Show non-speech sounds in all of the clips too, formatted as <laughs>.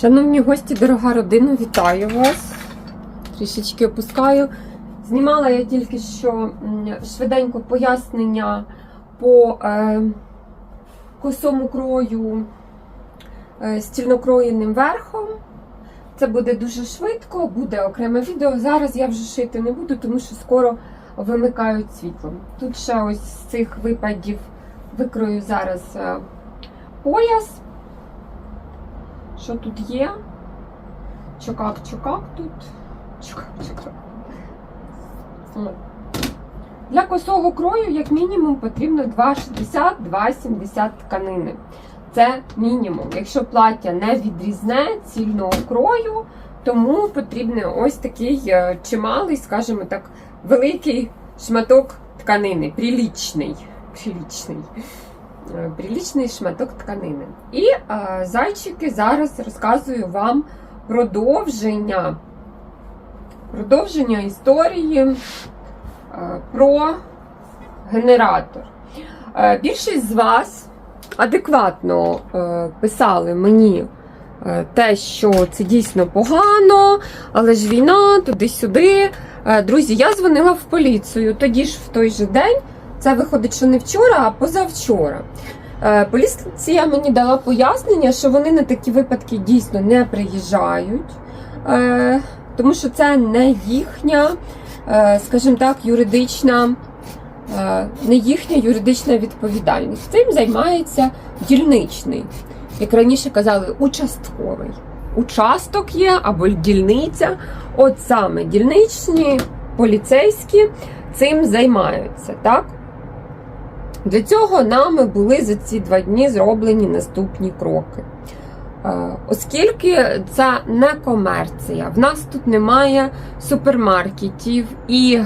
Шановні гості, дорога родина, вітаю вас. Трішечки опускаю. Знімала я тільки що швиденько пояснення по е, косому крою е, стільнокроєним верхом. Це буде дуже швидко, буде окреме відео. Зараз я вже шити не буду, тому що скоро вимикають світло. Тут ще ось з цих випадів викрою зараз е, пояс. Що тут є? Чокак, чокак тут. Чокак, чокак. От. Для косого крою, як мінімум, потрібно 2,60-2,70 тканини. Це мінімум. Якщо плаття не відрізне цільного крою, тому потрібен ось такий е, чималий, скажімо так, великий шматок тканини, прилічний. Прилічний. Е, прилічний шматок тканини. І е, зайчики зараз розказую вам продовження, продовження історії е, про генератор. Е, більшість з вас адекватно е, писали мені те, що це дійсно погано, але ж війна туди-сюди. Друзі, я дзвонила в поліцію тоді ж в той же день. Це виходить, що не вчора, а позавчора. Е, Поліція мені дала пояснення, що вони на такі випадки дійсно не приїжджають, е, тому що це не їхня, е, скажімо так, юридична, не їхня юридична відповідальність. Цим займається дільничний, як раніше казали, участковий. Участок є або дільниця. От саме дільничні поліцейські цим займаються, так? Для цього нами були за ці два дні зроблені наступні кроки. Е, Оскільки це не комерція, в нас тут немає супермаркетів і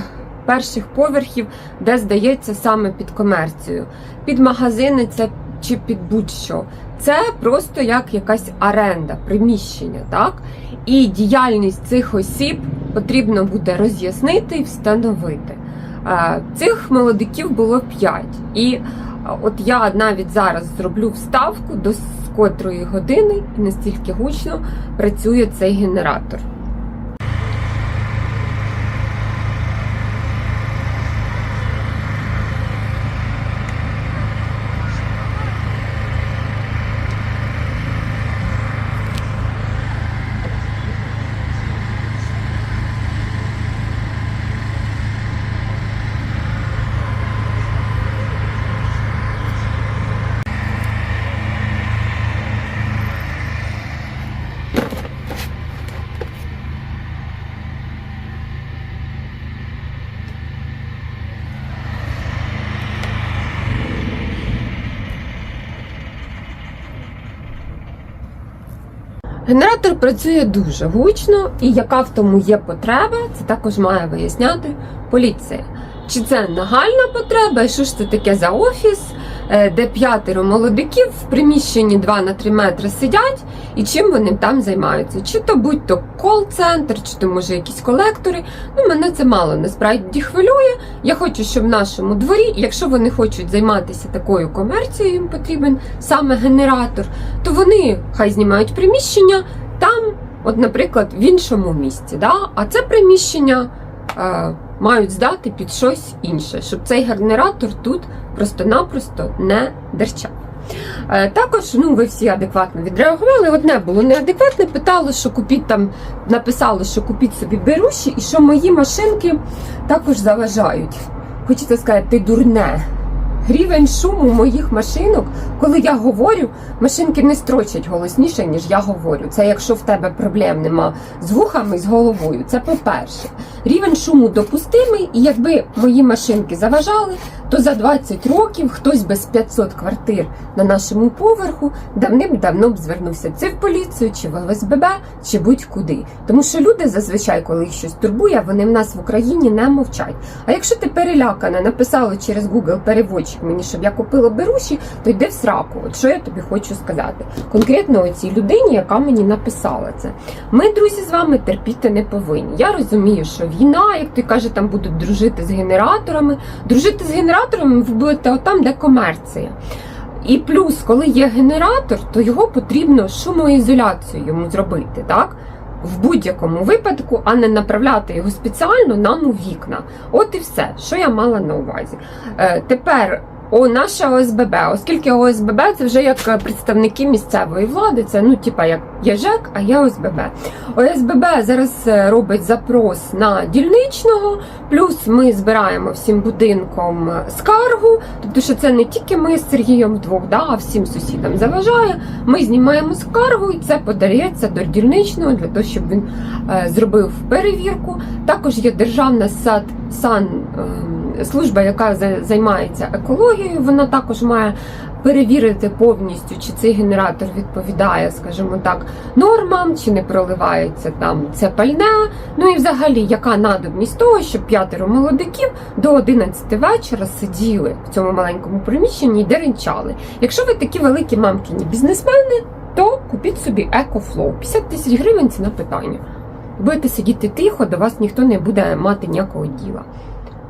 перших поверхів, де здається саме під комерцію, під магазини це чи під будь-що. Це просто як якась оренда, приміщення, так? І діяльність цих осіб потрібно буде роз'яснити і встановити. Е, Цих молодиків було 5. І е, от я навіть зараз зроблю вставку до котрої години і настільки гучно працює цей генератор. Генератор працює дуже гучно, і яка в тому є потреба, це також має виясняти поліція. Чи це нагальна потреба, і що ж це таке за офіс, де п'ятеро молодиків в приміщенні 2 на 3 метри сидять, і чим вони там займаються? Чи то будь-то кол-центр, чи то може якісь колектори. Ну, мене це мало насправді хвилює. Я хочу, щоб в нашому дворі, якщо вони хочуть займатися такою комерцією, їм потрібен саме генератор, то вони хай знімають приміщення там, от, наприклад, в іншому місці. Да? А це приміщення е, мають здати під щось інше, щоб цей генератор тут просто-напросто не дерчав. Е, Також ну, ви всі адекватно відреагували. Одне було неадекватне, питало, що купіть там, написали, що купіть собі беруші, і що мої машинки також заважають. Хочете сказати, ти дурне. Рівень шуму моїх машинок, коли я говорю, машинки не строчать голосніше, ніж я говорю. Це якщо в тебе проблем нема з вухами, з головою. Це по-перше. Рівень шуму допустимий, і якби мої машинки заважали, то за 20 років хтось без 500 квартир на нашому поверху давним-давно б звернувся чи в поліцію, чи в ОСББ, чи будь-куди. Тому що люди зазвичай, коли їх щось турбує, вони в нас в Україні не мовчать. А якщо ти перелякана, написала через Google переводчик мені, щоб я купила беруші, то йди в сраку. От що я тобі хочу сказати? Конкретно цій людині, яка мені написала це. Ми, друзі, з вами терпіти не повинні. Я розумію, що війна, як ти каже, там будуть дружити з генераторами. Дружити з генераторами ви будете отам, де комерція. І плюс, коли є генератор, то його потрібно шумоізоляцію йому зробити, так? В будь-якому випадку, а не направляти його спеціально нам у вікна. От і все, що я мала на увазі. Е, тепер о, наша ОСББ, оскільки ОСББ це вже як представники місцевої влади, це ну, типа як є ЖЕК, а є ОСББ. ОСББ зараз е, робить запрос на дільничного, плюс ми збираємо всім будинком е, скаргу. Тобто, що це не тільки ми з Сергієм вдвох, да, а всім сусідам заважає. Ми знімаємо скаргу, і це подається до дільничного для того, щоб він е, зробив перевірку. Також є державна сад сан. Служба, яка за- займається екологією, вона також має перевірити повністю, чи цей генератор відповідає, скажімо так, нормам, чи не проливається там це пальне. Ну і взагалі, яка надобність того, щоб п'ятеро молодиків до 11 вечора сиділи в цьому маленькому приміщенні і деренчали. Якщо ви такі великі мамкіні бізнесмени, то купіть собі EcoFlow. 50 тисяч гривень це питання. Будете сидіти тихо, до вас ніхто не буде мати ніякого діла.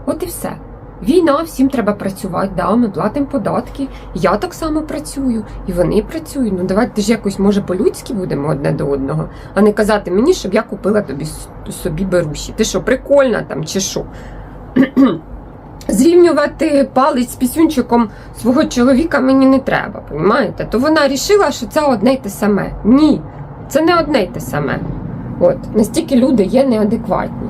От і все. Війна, всім треба працювати, да, ми платимо податки. Я так само працюю, і вони працюють. Ну давайте ж якось, може, по-людськи будемо одне до одного, а не казати мені, щоб я купила тобі собі беруші. Ти що, прикольна там чи що? <clears throat> Зрівнювати палець з пісюнчиком свого чоловіка мені не треба, понімаєте? То вона рішила, що це одне й те саме. Ні, це не одне й те саме. От, настільки люди є неадекватні.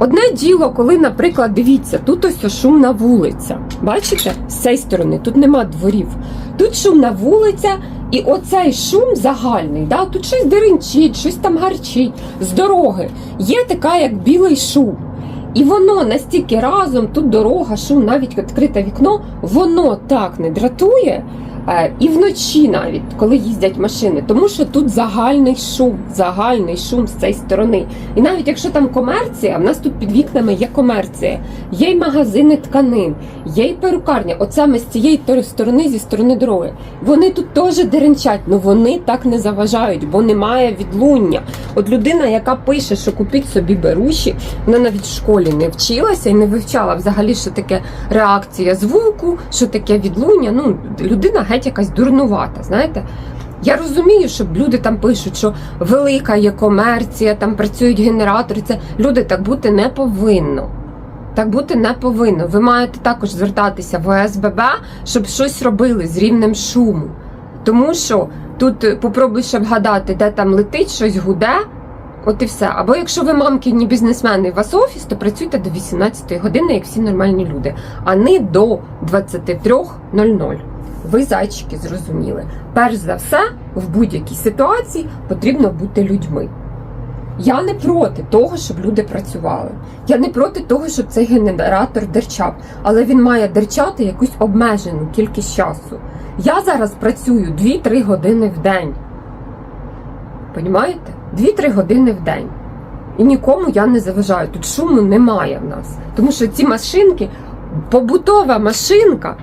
Одне діло, коли, наприклад, дивіться, тут ось шумна вулиця. Бачите? З цієї сторони, тут нема дворів. Тут шумна вулиця, і оцей шум загальний. Да? Тут щось деренчить, щось там гарчить з дороги. Є така, як білий шум. І воно настільки разом, тут дорога, шум, навіть відкрите вікно, воно так не дратує. Е, І вночі навіть, коли їздять машини, тому що тут загальний шум, загальний шум з цієї сторони. І навіть якщо там комерція, в нас тут під вікнами є комерція, є й магазини тканин, є й перукарня. От саме з цієї сторони, зі сторони дороги. Вони тут теж деренчать, але вони так не заважають, бо немає відлуння. От людина, яка пише, що купіть собі беруші, вона навіть в школі не вчилася і не вивчала взагалі, що таке реакція звуку, що таке відлуння. Ну, людина геть якась дурнувата, знаєте. Я розумію, що люди там пишуть, що велика є комерція, там працюють генератори. Це люди так бути не повинно. Так бути не повинно. Ви маєте також звертатися в ОСББ, щоб щось робили з рівнем шуму. Тому що тут е, попробуй ще вгадати, де там летить, щось гуде. От і все. Або якщо ви мамкині бізнесмени, у вас офіс, то працюйте до 18 години, як всі нормальні люди, а не до 23.00. Ви зайчики зрозуміли. Перш за все, в будь-якій ситуації потрібно бути людьми. Я не проти того, щоб люди працювали. Я не проти того, щоб цей генератор дерчав, але він має дерчати якусь обмежену кількість часу. Я зараз працюю 2-3 години в день. Понімаєте? 2-3 години в день. І нікому я не заважаю. Тут шуму немає в нас. Тому що ці машинки, побутова машинка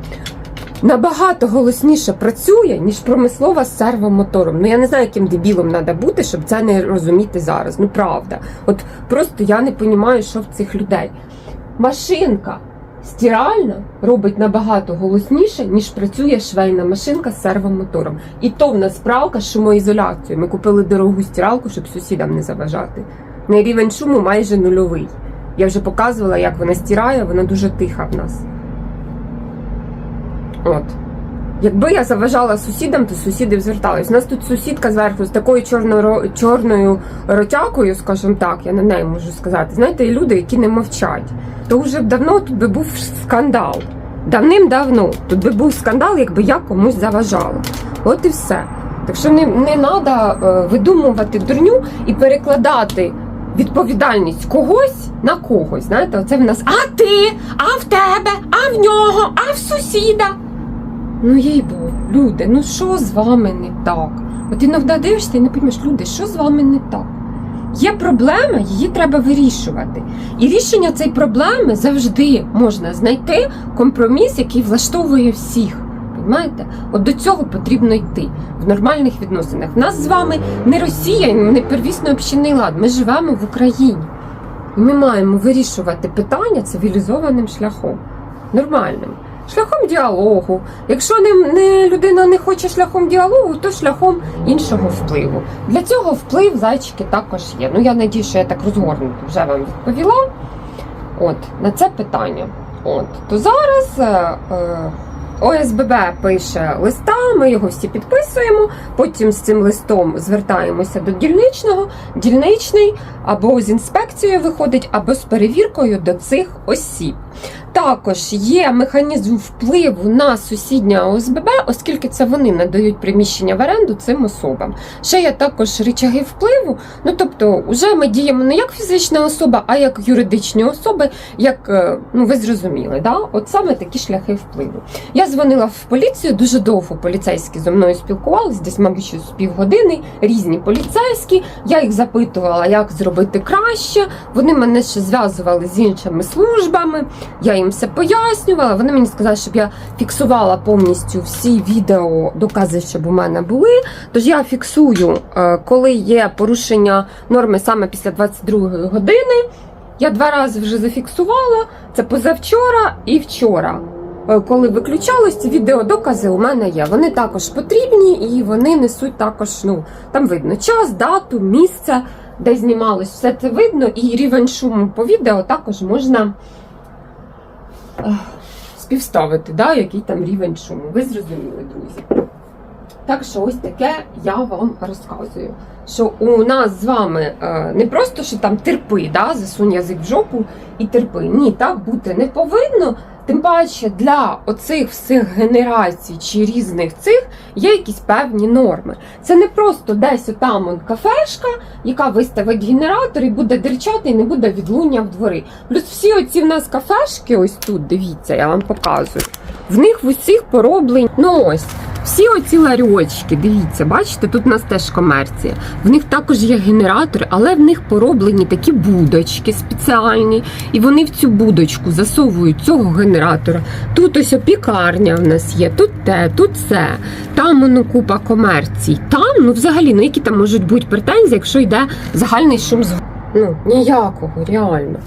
набагато голосніше працює, ніж промислова з сервомотором. Ну я не знаю, яким дебілом треба бути, щоб це не розуміти зараз. Ну правда. От просто я не розумію, що в цих людей. Машинка стиральна робить набагато голосніше, ніж працює швейна машинка з сервомотором. І то в нас пралка з шумоізоляцією. Ми купили дорогу стиралку, щоб сусідам не заважати. На рівень шуму майже нульовий. Я вже показувала, як вона стирає, вона дуже тиха в нас. От. Якби я заважала сусідам, то сусіди звертались. У нас тут сусідка зверху з такою чорною, чорною ротякою, скажімо так, я на неї можу сказати. Знаєте, і люди, які не мовчать. То вже б давно тут би був скандал. Давним-давно тут би був скандал, якби я комусь заважала. От і все. Так що не, не треба видумувати дурню і перекладати відповідальність когось на когось. Знаєте, оце в нас а ти, а в тебе, а в нього, а в сусіда. Ну їй бо, люди, ну що з вами не так? От іноді дивишся і не розумієш, люди, що з вами не так? Є проблема, її треба вирішувати. І рішення цієї проблеми завжди можна знайти компроміс, який влаштовує всіх. Понимаєте? От до цього потрібно йти в нормальних відносинах. В нас з вами не Росія, не первісно общинний лад. Ми живемо в Україні. І ми маємо вирішувати питання цивілізованим шляхом, нормальним. Шляхом діалогу. Якщо не, не людина не хоче шляхом діалогу, то шляхом іншого впливу. Для цього вплив зайчики також є. Ну я надію, що я так розгорнуто вже вам відповіла. От на це питання. От то зараз е, е, ОСББ пише листа, ми його всі підписуємо. Потім з цим листом звертаємося до дільничного. Дільничний або з інспекцією виходить, або з перевіркою до цих осіб. Також є механізм впливу на сусіднє ОСББ, оскільки це вони надають приміщення в оренду цим особам. Ще є також рычаги впливу. Ну тобто, вже ми діємо не як фізична особа, а як юридичні особи, як е, ну ви зрозуміли, да? от саме такі шляхи впливу. Я дзвонила в поліцію дуже довго. Поліцейські зі мною спілкувалися, десь, мабуть, з півгодини. Різні поліцейські. Я їх запитувала, як зробити краще. Вони мене ще зв'язували з іншими службами. Я їм все пояснювала. Вони мені сказали, щоб я фіксувала повністю всі відео, докази, щоб у мене були. Тож я фіксую, е, коли є порушення норми саме після 22 години. Я два рази вже зафіксувала. Це позавчора і вчора. Е, Коли виключалось, ці відеодокази у мене є. Вони також потрібні і вони несуть також, ну там видно час, дату, місце, де знімалось. Все це видно, і рівень шуму по відео також можна співставити, да, який там рівень шуму. Ви зрозуміли, друзі. Так що ось таке я вам розказую. Що у нас з вами е, не просто що там терпи, да, засунь язик в жопу і терпи. Ні, так бути не повинно. Тим паче для оцих всіх генерацій чи різних цих є якісь певні норми. Це не просто десь отам кафешка, яка виставить генератор і буде дерчати, і не буде відлуння в двори. Плюс всі оці в нас кафешки, ось тут, дивіться, я вам показую. В них в усіх пороблені. Ну ось. Всі оці ларьочки, дивіться, бачите, тут у нас теж комерція. В них також є генератори, але в них пороблені такі будочки спеціальні, і вони в цю будочку засовують цього генератора. Тут ось пікарня в нас є, тут те, тут це, там воно купа комерцій. Там, ну взагалі, ну які там можуть бути претензії, якщо йде загальний шум з Ну, ніякого, реально.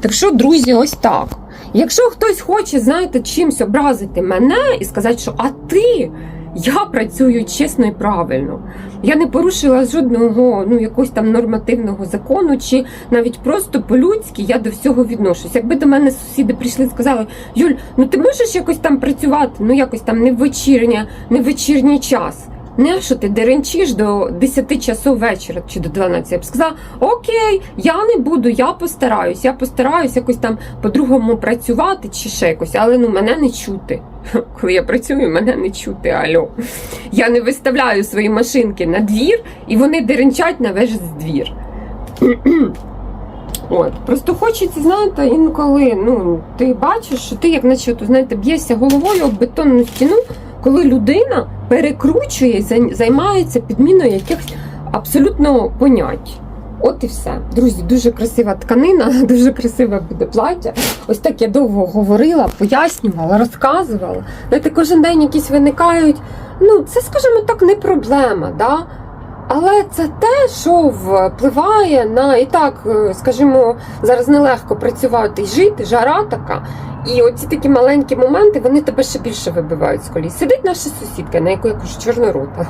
Так що, друзі, ось так. Якщо хтось хоче, знаєте, чимось образити мене і сказати, що а ти, я працюю чесно і правильно. Я не порушила жодного ну, якогось там нормативного закону, чи навіть просто по-людськи я до всього відношусь. Якби до мене сусіди прийшли і сказали, Юль, ну ти можеш якось там працювати, ну якось там не в вечірня, не в вечірній час. Не що ти деренчиш до 10 часов вечора чи до 12. Я б сказала, окей, я не буду, я постараюсь, я постараюсь якось там по-другому працювати чи ще якось, але ну мене не чути. <laughs> Коли я працюю, мене не чути. Альо. Я не виставляю свої машинки на двір, і вони деренчать на весь двір. <clears throat> От, просто хочеться, знаєте, інколи ну, ти бачиш, що ти, як наче, знаєте, б'єшся головою об бетонну стіну, коли людина перекручує, зай- займається підміною якихось абсолютно понять. От і все. Друзі, дуже красива тканина, <laughs> дуже красиве буде плаття. Ось так я довго говорила, пояснювала, розказувала. Знаєте, кожен день якісь виникають. Ну, це, скажімо так, не проблема. Да? Але це те, що впливає на і так, е, скажімо, зараз нелегко працювати і жити, жара така. І оці такі маленькі моменти вони тебе ще більше вибивають з колій. Сидить наша сусідка, на яку я чорнорота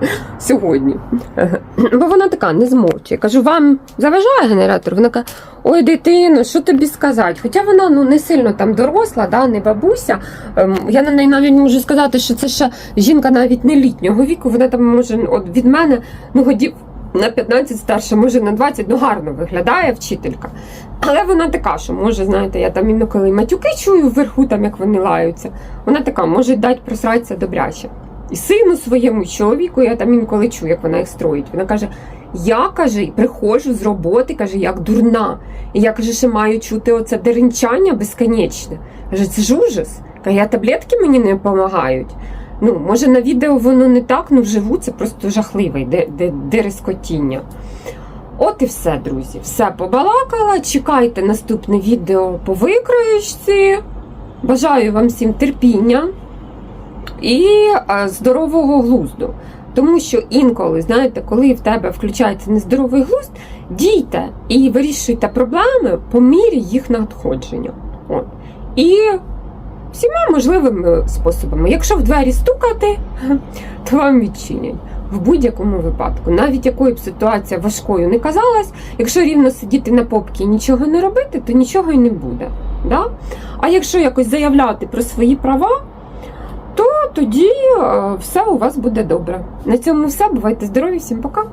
<laughs> сьогодні. <clears throat> Бо вона така не змовчує. Кажу, вам заважає генератор? Вона каже, ой, дитино, що тобі сказати? Хоча вона ну не сильно там доросла, да, не бабуся. Ем, Я на неї навіть можу сказати, що це ще жінка навіть не літнього віку. Вона там може от від мене ну годів. На 15 старша, може на 20, ну гарно виглядає вчителька. Але вона така, що може, знаєте, я там інколи матюки чую вверху, там як вони лаються. Вона така, може дати просратися добряче. І сину своєму чоловіку я там інколи чую, як вона їх строїть. Вона каже: я каже, приходжу з роботи, каже, як дурна. І я каже, ще маю чути оце деренчання безконечне. Каже, це ж ужас. Каже, я таблетки мені не допомагають. Ну, може, на відео воно не так, ну вживу це просто жахливе де, де, дерескотіння. От і все, друзі. Все побалакала. Чекайте наступне відео по викроєчці. Бажаю вам всім терпіння і здорового глузду. Тому що інколи, знаєте, коли в тебе включається нездоровий глузд, дійте і вирішуйте проблеми по мірі їх надходження. От. І всіма можливими способами. Якщо в двері стукати, <laughs> то вам відчинять. В будь-якому випадку, навіть якою б ситуація важкою не казалась, якщо рівно сидіти на попці і нічого не робити, то нічого й не буде. Да? А якщо якось заявляти про свої права, тоді е, все у вас буде добре. На цьому все. Бувайте здорові, всім пока!